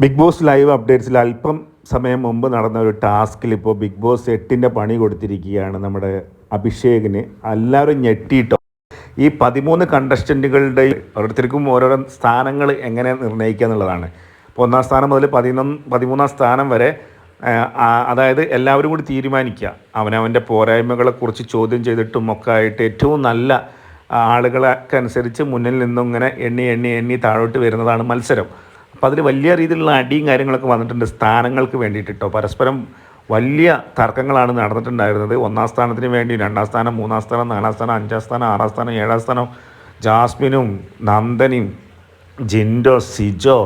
Big boss live അപ്ഡേറ്റ്സിൽ അല്പം സമയം മുമ്പ് നടന്ന ഒരു ടാസ്കിൽ ഇപ്പോൾ ബിഗ് ബോസ് എട്ടിന്റെ പണി കൊടുത്തിരിക്കുകയാണ് നമ്മുടെ അഭിഷേകിന്. എല്ലാവരും ഞെട്ടിയിട്ടോ? ഈ പതിമൂന്ന് കണ്ടസ്റ്റന്റുകളുടെ ഓരോരുത്തർക്കും ഓരോരോ സ്ഥാനങ്ങൾ എങ്ങനെ നിർണയിക്കുക എന്നുള്ളതാണ്. ഇപ്പോൾ ഒന്നാം സ്ഥാനം മുതൽ പതിനൊന്ന് പതിമൂന്നാം സ്ഥാനം വരെ അതായത് എല്ലാവരും കൂടി തീരുമാനിക്കുക. അവനവന്റെ പോരായ്മകളെക്കുറിച്ച് ചോദ്യം ചെയ്തിട്ടും ഒക്കെ ആയിട്ട് ഏറ്റവും നല്ല ആളുകളൊക്കെ അനുസരിച്ച് മുന്നിൽ നിന്നും ഇങ്ങനെ എണ്ണി എണ്ണി എണ്ണി താഴോട്ട് വരുന്നതാണ് മത്സരം. അപ്പോൾ അതിൽ വലിയ രീതിയിലുള്ള അടിയും കാര്യങ്ങളൊക്കെ വന്നിട്ടുണ്ട് സ്ഥാനങ്ങൾക്ക് വേണ്ടിയിട്ട് കേട്ടോ പരസ്പരം വലിയ തർക്കങ്ങളാണ് നടന്നിട്ടുണ്ടായിരുന്നത്. ഒന്നാം സ്ഥാനത്തിന് വേണ്ടി രണ്ടാം സ്ഥാനം മൂന്നാം സ്ഥാനം നാലാം സ്ഥാനം അഞ്ചാം സ്ഥാനം ആറാം സ്ഥാനം ഏഴാം സ്ഥാനം ജാസ്മിനും നന്ദനും ജിൻഡോ സിജോ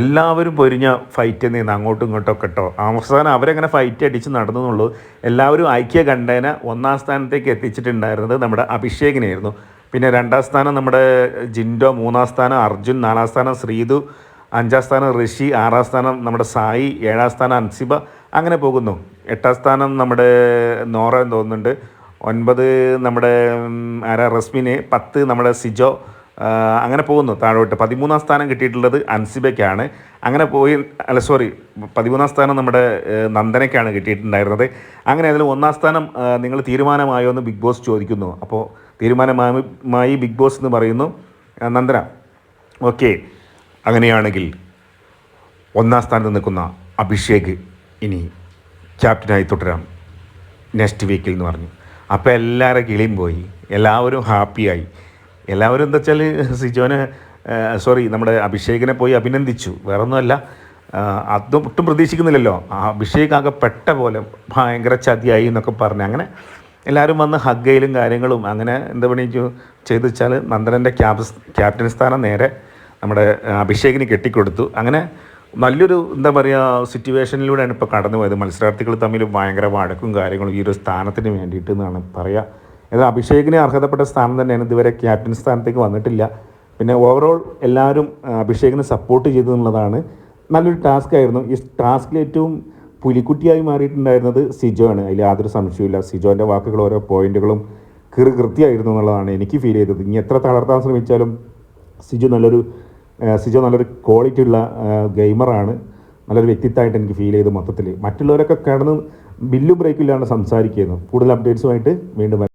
എല്ലാവരും പൊരിഞ്ഞ ഫൈറ്റ് നിന്ന് അങ്ങോട്ടും ഇങ്ങോട്ടും ഒക്കെ കേട്ടോ അവസാനം അവരങ്ങനെ ഫൈറ്റ് അടിച്ച് നടന്നുള്ളൂ എല്ലാവരും ഐക്യ കണ്ടേന ഒന്നാം സ്ഥാനത്തേക്ക് എത്തിച്ചിട്ടുണ്ടായിരുന്നത് നമ്മുടെ അഭിഷേകിനായിരുന്നു പിന്നെ രണ്ടാം സ്ഥാനം നമ്മുടെ ജിൻഡോ മൂന്നാം സ്ഥാനം അർജുൻ നാലാം സ്ഥാനം ശ്രീതു അഞ്ചാം സ്ഥാനം ഋഷി ആറാം സ്ഥാനം നമ്മുടെ സായി ഏഴാം സ്ഥാനം അൻസിബ അങ്ങനെ പോകുന്നു. എട്ടാം സ്ഥാനം നമ്മുടെ നോറ എന്ന് തോന്നുന്നുണ്ട്. ഒൻപത് നമ്മുടെ ആരാ റസ്മിന് പത്ത് നമ്മുടെ സിജോ അങ്ങനെ പോകുന്നു താഴോട്ട്. പതിമൂന്നാം സ്ഥാനം കിട്ടിയിട്ടുള്ളത് അൻസിബയ്ക്കാണ്. അങ്ങനെ പോയി അല്ല സോറി പതിമൂന്നാം സ്ഥാനം നമ്മുടെ നന്ദനയ്ക്കാണ് കിട്ടിയിട്ടുണ്ടായിരുന്നത്. അങ്ങനെ അതിൽ ഒന്നാം സ്ഥാനം നിങ്ങൾ തീരുമാനമായോ എന്ന് ബിഗ് ബോസ് ചോദിക്കുന്നു. അപ്പോൾ തീരുമാനമായി ബിഗ് ബോസ് എന്ന് പറയുന്നു നന്ദന. ഓക്കെ. അങ്ങനെയാണെങ്കിൽ ഒന്നാം സ്ഥാനത്ത് നിൽക്കുന്ന അഭിഷേക് ഇനി ക്യാപ്റ്റനായി തുടരാം. നെക്സ്റ്റ് വീക്കിൽ എന്ന് പറഞ്ഞു. അപ്പോൾ എല്ലാവരുടെ കിളിയും പോയി. എല്ലാവരും ഹാപ്പിയായി എല്ലാവരും എന്താ വെച്ചാൽ സിജോനെ സോറി നമ്മുടെ അഭിഷേകിനെ പോയി അഭിനന്ദിച്ചു. വേറെ ഒന്നുമല്ല അതും ഒട്ടും പ്രതീക്ഷിക്കുന്നില്ലല്ലോ. അഭിഷേക് ആകെ പെട്ട പോലെ ഭയങ്കര ചതിയായി എന്നൊക്കെ പറഞ്ഞ് അങ്ങനെ എല്ലാവരും വന്ന് ഹഗ്ഗയിലും കാര്യങ്ങളും അങ്ങനെ എന്താ പണിച്ചു ചെയ്തു. വെച്ചാൽ നന്ദനന്റെ ക്യാപ് ക്യാപ്റ്റൻ സ്ഥാനം നേരെ നമ്മുടെ അഭിഷേകിന് കെട്ടിക്കൊടുത്തു. അങ്ങനെ നല്ലൊരു എന്താ പറയുക സിറ്റുവേഷനിലൂടെയാണ് ഇപ്പോൾ കടന്നു പോയത് മത്സരാർത്ഥികൾ തമ്മിൽ ഭയങ്കര വഴക്കും കാര്യങ്ങളും ഈ ഒരു സ്ഥാനത്തിന് വേണ്ടിയിട്ട് എന്നാണ് പറയുക എന്നാൽ അഭിഷേകിന് അർഹതപ്പെട്ട സ്ഥാനം തന്നെയാണ് ഇതുവരെ ക്യാപ്റ്റൻ സ്ഥാനത്തേക്ക് വന്നിട്ടില്ല. പിന്നെ ഓവറോൾ എല്ലാവരും അഭിഷേകിനെ സപ്പോർട്ട് ചെയ്തു എന്നുള്ളതാണ് നല്ലൊരു ടാസ്ക് ആയിരുന്നു. ഈ ടാസ്കിൽ ഏറ്റവും പുലിക്കുട്ടിയായി മാറിയിട്ടുണ്ടായിരുന്നത് സിജോ ആണ് അതിൽ യാതൊരു സംശയമില്ല സിജോന്റെ വാക്കുകൾ ഓരോ പോയിന്റുകളും കൃത്യമായിരുന്നു എന്നുള്ളതാണ് എനിക്ക് ഫീൽ ചെയ്തത്. ഇനി എത്ര തളർത്താൻ ശ്രമിച്ചാലും സിജു നല്ലൊരു സിജോ നല്ലൊരു ക്വാളിറ്റി ഉള്ള ഗെയിമറാണ് നല്ലൊരു വ്യക്തിത്വമായിട്ട് എനിക്ക് ഫീൽ ചെയ്തു മൊത്തത്തിൽ മറ്റുള്ളവരൊക്കെ കടന്ന് ബില്ലും ബ്രേക്കും ഇല്ലാണ്ട് സംസാരിക്കുന്നു. കൂടുതൽ അപ്ഡേറ്റ്സുമായിട്ട് വീണ്ടും.